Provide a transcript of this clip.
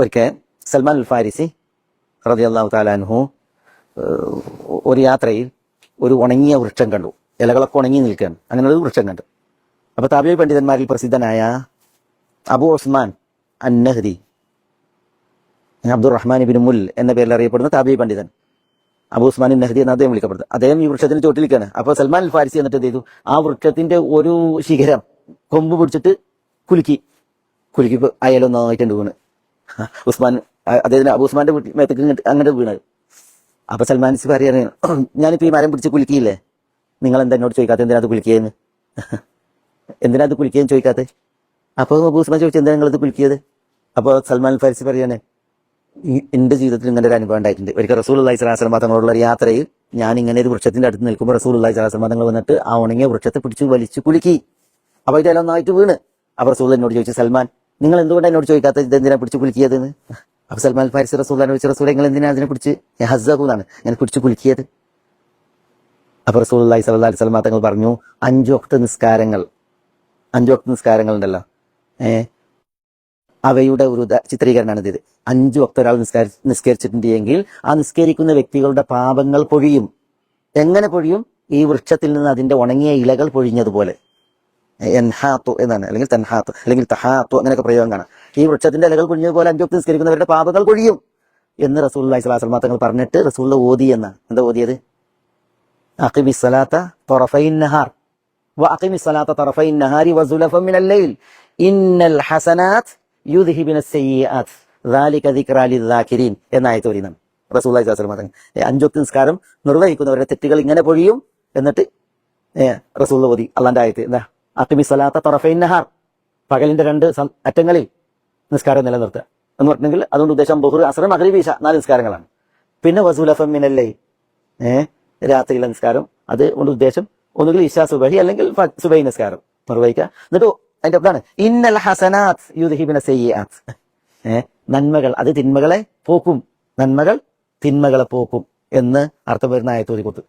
ഒരിക്കൽ സൽമാൻ അൽ ഫാരിസി റതി അള്ളാഹു താലാൻഹു ഒരു യാത്രയിൽ ഒരു ഉണങ്ങിയ വൃക്ഷം കണ്ടു. ഇലകളൊക്കെ ഉണങ്ങി നിൽക്കുകയാണ്. അങ്ങനെ ഒരു വൃക്ഷം കണ്ടു. അപ്പൊ താബിയ പണ്ഡിതന്മാരിൽ പ്രസിദ്ധനായ Abu Usman Annahdi Abdurrahman bin Mul എന്ന പേരിൽ അറിയപ്പെടുന്ന താബിയ പണ്ഡിതൻ. അബു ഉസ്മാൻ നഹദി എന്ന് അദ്ദേഹം വിളിക്കപ്പെടുന്നത്. അദ്ദേഹം ഈ വൃക്ഷത്തിന് ചോട്ടിലിരിക്കുകയാണ് അപ്പോൾ സൽമാൻ അൽ ഫാരിസി എന്നിട്ട് ചെയ്തു? ആ വൃക്ഷത്തിന്റെ ഒരു ശിഖരം കൊമ്പ് പിടിച്ചിട്ട് കുലുക്കി. കുലുക്കി അയലൊന്നായിട്ട് വീണ് ഉസ്മാൻ അദ്ദേഹത്തിന് അബു ഉസ്മാന്റെ വീട്ടിൽ മേത്തേക്ക് ഇങ്ങോട്ട് അങ്ങോട്ട് വീണത്. അപ്പൊ സൽമാൻ സി പറയാണ് ഞാനിപ്പോ ഈ മരം പിടിച്ച് കുലുക്കിയില്ലേ? നിങ്ങൾ എന്താ എന്നോട് ചോദിക്കാത്ത എന്തിനാ അത് കുലുക്കിയെന്ന് എന്തിനാ അത് കുലുക്കിയെന്ന് ചോദിക്കാത്ത അപ്പൊ അബു ഉസ്മാൻ ചോദിച്ചു എന്തിനാ നിങ്ങളത് കുലുക്കിയത്? അപ്പൊ സൽമാൻ ഫാരിസ് പറയാണ് എന്റെ ജീവിതത്തിൽ ഇങ്ങനെ ഒരു അനുഭവം ഉണ്ടായിട്ടുണ്ട്. ഒരിക്കൽ റസൂൽ അള്ളഹി സ്വലാസ്ലം തങ്ങളുള്ള ഒരു യാത്രയിൽ ഞാൻ ഇങ്ങനെ ഒരു വൃക്ഷത്തിന്റെ അടുത്ത് നിൽക്കുമ്പോൾ റസൂൽ അള്ളഹി സ്വലാസ്ലം തങ്ങൾ വന്നിട്ട് ആ ഉണങ്ങിയ വൃക്ഷത്തെ പിടിച്ച് വലിച്ചു കുലുക്കി. അപ്പൊ ഇതെല്ലാം ഒന്നായിട്ട് വീണ്. അപ്പൊ റസൂൽ എന്നോട് ചോദിച്ചു സൽമാൻ നിങ്ങൾ എന്തുകൊണ്ട് എന്നോട് ചോദിക്കാത്ത ഇത് എന്തിനാ പിടിച്ച് കുലുക്കിയതെന്ന്? അപ്പൊ സൽമാൻ ഫാരിസ് റസൂൽ വെച്ച റസൂൽ നിങ്ങൾ എന്തിനാ അതിനെ പിടിച്ച്? എന്നാണ്. ഞാൻ പിടിച്ച് കുലുക്കിയത്. അപ്പൊ റസൂൽ അള്ളഹി സല അലൈഹി സ്വലമാ തങ്ങൾ പറഞ്ഞു അഞ്ചോക്ത നിസ്കാരങ്ങൾ. അഞ്ചോക്ത നിസ്കാരങ്ങൾ ഉണ്ടല്ലോ. ഏഹ് അവയുടെ ഒരു ചിത്രീകരണമാണ് ഇത്. അഞ്ചു വക്ത ഒരാൾ നിസ്കാര നിസ്കരിച്ചിട്ടുണ്ട് എങ്കിൽ ആ നിസ്കരിക്കുന്ന വ്യക്തികളുടെ പാപങ്ങൾ പൊഴിയും. എങ്ങനെ പൊഴിയും? ഈ വൃക്ഷത്തിൽ നിന്ന് അതിന്റെ ഉണങ്ങിയ ഇലകൾ പൊഴിഞ്ഞതുപോലെ. എൻഹാത്തു എന്നാണ് അല്ലെങ്കിൽ തൻഹാത്ത് അല്ലെങ്കിൽ തഹാത്തു അങ്ങനെയൊക്കെ പ്രയോഗം കാണാം ഈ വൃക്ഷത്തിന്റെ ഇലകൾ പൊഴിഞ്ഞതുപോലെ അഞ്ചു വക്ത നിസ്കരിക്കുന്നവരുടെ പാപങ്ങൾ പൊഴിയും എന്ന് റസൂൽ അലൈഹി സ്വലാസ്ലം തങ്ങൾ പറഞ്ഞിട്ട് റസൂൽ ഓതി എന്നാണ് എന്താ ഓതിയത് അഖിമി സ്വലാത്ത തൊറഫൈൻ നഹാർ وأقم الصلاة طرفي النهار وزلفا من الليل إن الحسنات يذهبن السيئات ذلك ذكرى للذاكرين എന്നായി തോന്നിനാണ് റസൂല്ലായി സ്വലം തങ്ങൾ അഞ്ചൊത്ത് നിസ്കാരം നിർവഹിക്കുന്നവരുടെ തെറ്റുകൾ ഇങ്ങനെ പൊഴിയും എന്നിട്ട് റസൂൽ ഓതി അള്ളാന്റെ ആയത്ത് എന്താ അക്കിമി സലാത്ത തൊറഫൈൻ നഹാർ. പകലിന്റെ രണ്ട് അറ്റങ്ങളിൽ നിസ്കാരം നിലനിർത്തുക. എന്ന് പറഞ്ഞെങ്കിൽ അതുകൊണ്ട് ഉദ്ദേശം ബഹുർ അസർ മകരീബീശ നാല് നിസ്കാരങ്ങളാണ്. പിന്നെ വസൂലഫം മിനല്ലേ ഏഹ് രാത്രിയിലെ നിസ്കാരം. അത് കൊണ്ട് ഉദ്ദേശം ഒന്നുകിൽ ഇഷാ സുബഹി അല്ലെങ്കിൽ സുബൈ നിസ്കാരം. നിർവഹിക്കുക. എന്നിട്ട് അതിന്റെ അതാണ് ഇന്നൽ ഹസനാത്ത് യുദ്ഹിബിന സെയ്യാത്ത് ഏഹ് നന്മകൾ അത് തിന്മകളെ പോക്കും. നന്മകൾ തിന്മകളെ പോക്കും എന്ന് അർത്ഥം വരുന്ന ആയത്തോതി കൊടുത്തു